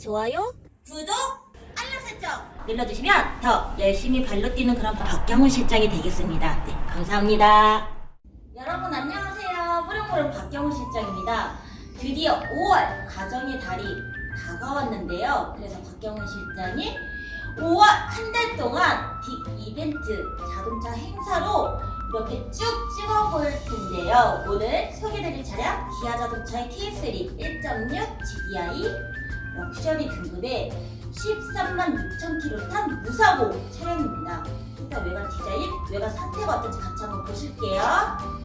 좋아요, 구독, 알람 설정 눌러주시면 더 열심히 발로 뛰는 그런 박경훈 실장이 되겠습니다. 네, 감사합니다. 여러분 안녕하세요. 뿌령뿌령 박경훈 실장입니다. 드디어 5월 가정의 달이 다가왔는데요. 그래서 박경훈 실장이 5월 한 달 동안 빅 이벤트 자동차 행사로 이렇게 쭉 찍어볼 텐데요. 오늘 소개드릴 차량 기아 자동차의 K3 1.6 GDI 럭셔리 등급의 13만 6천 킬로 탄 무사고 차량입니다. 일단 외관 디자인, 외관 상태가 어떤지 같이 한번 보실게요.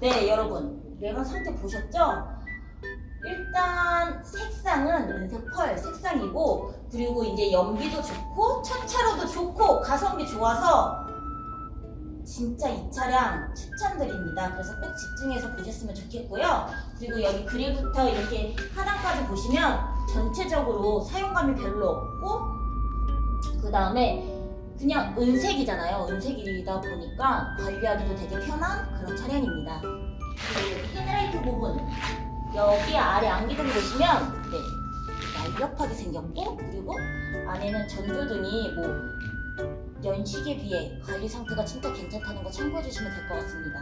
네, 여러분. 외관 상태 보셨죠? 일단 색상은 은색 펄 색상이고 그리고 이제 연비도 좋고 차차로도 좋고 가성비 좋아서 진짜 이 차량 추천드립니다. 그래서 꼭 집중해서 보셨으면 좋겠고요. 그리고 여기 그릴부터 이렇게 하단까지 보시면 전체적으로 사용감이 별로 없고 그 다음에 그냥 은색이잖아요. 은색이다 보니까 관리하기도 되게 편한 그런 차량입니다. 그리고 헤드라이트 부분 여기 아래 안기둥 보시면 네 날렵하게 생겼고 그리고 안에는 전조등이 뭐 연식에 비해 관리 상태가 진짜 괜찮다는 거 참고해 주시면 될 것 같습니다.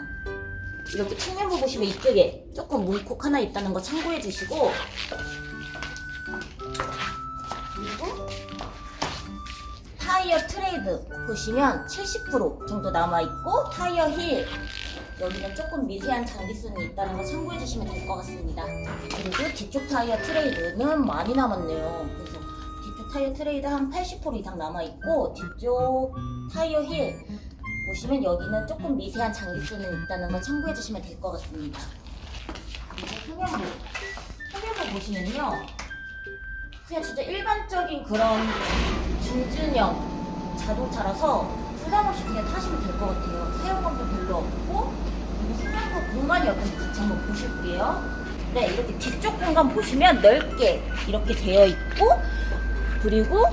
이렇게 측면부 보시면 이쪽에 조금 물콕 하나 있다는 거 참고해 주시고 그리고 타이어 트레이드 보시면 70% 정도 남아 있고 타이어 힐 여기는 조금 미세한 장기순이 있다는 거 참고해 주시면 될 것 같습니다. 그리고 뒤쪽 타이어 트레이드는 많이 남았네요. 그래서 뒤쪽 타이어 트레이드 한 80% 이상 남아 있고 뒤쪽 타이어 힐 보시면 여기는 조금 미세한 장기순은 있다는 거 참고해 주시면 될 것 같습니다. 그리고 후면부 후면부 보시면요. 그냥 진짜 일반적인 그런 중준형 자동차라서 부담 없이 그냥 타시면 될 것 같아요. 사용감도 별로 공간이 어떤지 같이 한번 보실게요. 네, 이렇게 뒤쪽 공간 보시면 넓게 이렇게 되어 있고 그리고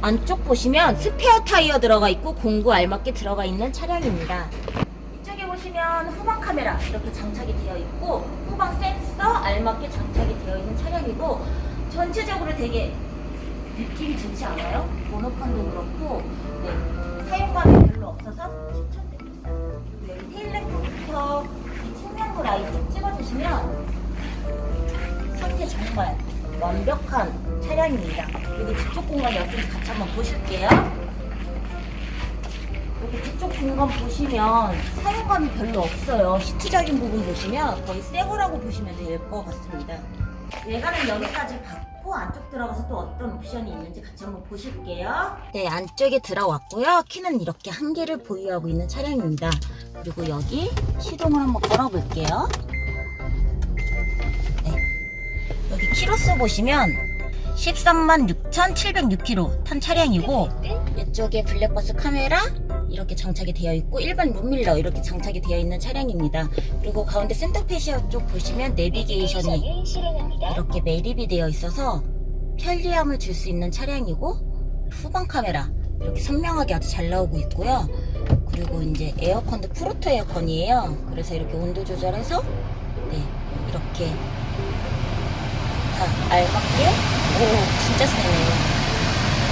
안쪽 보시면 스페어 타이어 들어가 있고 공구 알맞게 들어가 있는 차량입니다. 이쪽에 보시면 후방 카메라 이렇게 장착이 되어 있고 후방 센서 알맞게 장착이 되어 있는 차량이고 전체적으로 되게 느낌이 좋지 않아요? 번호판도 그렇고 네, 사용감이 별로 없어서 추천드립니다. 여기 테일램프부터 라인 좀 찍어주시면 상태 정말 완벽한 차량입니다. 여기 뒤쪽 공간이 어떤지 같이 한번 보실게요. 여기 뒤쪽 공간 보시면 사용감이 별로 없어요. 시트적인 부분 보시면 거의 새 거라고 보시면 될 것 같습니다. 외관은 여기까지 받고 안쪽 들어가서 또 어떤 옵션이 있는지 같이 한번 보실게요. 네, 안쪽에 들어왔고요. 키는 이렇게 한 개를 보유하고 있는 차량입니다. 그리고 여기 시동을 한번 걸어볼게요. 네, 여기 키로수 보시면 13만 6,706km 탄 차량이고 이쪽에 블랙버스 카메라 이렇게 장착이 되어 있고 일반 룸밀러 이렇게 장착이 되어 있는 차량입니다. 그리고 가운데 센터페시아 쪽 보시면 내비게이션이 이렇게 매립이 되어 있어서 편리함을 줄 수 있는 차량이고 후방 카메라 이렇게 선명하게 아주 잘 나오고 있고요. 그리고 이제 에어컨도 프로토 에어컨이에요. 그래서 이렇게 온도 조절해서 네 이렇게 다 알맞게 오 진짜 세네요.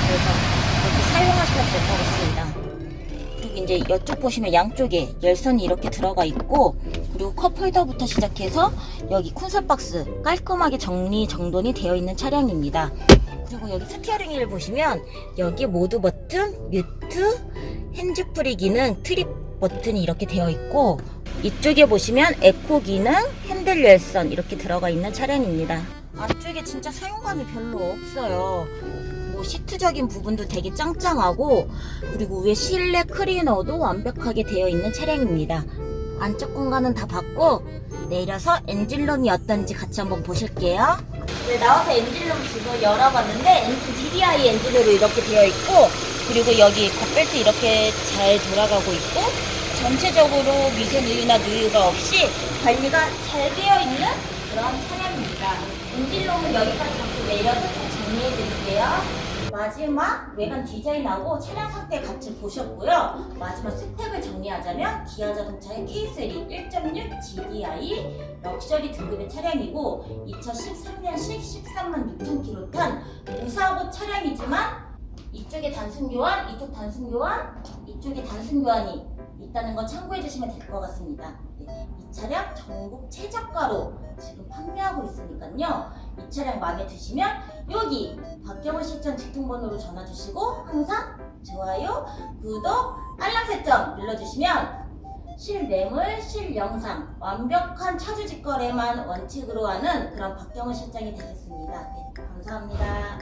그래서 이렇게 사용하시면 될 것 같습니다. 이제 이쪽 보시면 양쪽에 열선이 이렇게 들어가 있고 그리고 컵 홀더부터 시작해서 여기 콘솔 박스 깔끔하게 정리 정돈이 되어 있는 차량입니다. 그리고 여기 스티어링 휠 보시면 여기 모드 버튼, 뮤트, 핸즈프리 기능, 트립 버튼이 이렇게 되어 있고 이쪽에 보시면 에코 기능, 핸들 열선 이렇게 들어가 있는 차량입니다. 안쪽에 진짜 사용감이 별로 없어요. 뭐 시트적인 부분도 되게 짱짱하고 그리고 위에 실내 클리너도 완벽하게 되어 있는 차량입니다. 안쪽 공간은 다 봤고 내려서 엔진룸이 어떤지 같이 한번 보실게요. 네, 나와서 엔진룸 지금 열어봤는데 엔진 DDI 엔진으로 이렇게 되어 있고 그리고 여기 겉벨트 이렇게 잘 돌아가고 있고 전체적으로 미세 누유나 누유가 없이 관리가 잘 되어 있는 그런 차량입니다. 엔진룸은 여기까지 내려서 좀 정리해 드릴게요. 마지막 외관 디자인하고 차량 상태 같이 보셨고요. 마지막 스펙을 정리하자면 기아 자동차의 K3 1.6 GDI 럭셔리 등급의 차량이고 2013년식 13만 6천 킬로 탄 무사고 차량이지만 이쪽에 단순 교환, 이쪽 단순 교환, 이쪽에 단순 교환이 있다는 거 참고해 주시면 될 것 같습니다. 네, 이 차량 전국 최저가로 지금 판매하고 있으니까요. 이 차량 마음에 드시면 여기 박경호 실전 직통번호로 전화 주시고 항상 좋아요, 구독, 알람 설정 눌러주시면 실매물, 실영상 완벽한 차주 직 거래만 원칙으로 하는 그런 박경호 실장이 되겠습니다. 네, 감사합니다.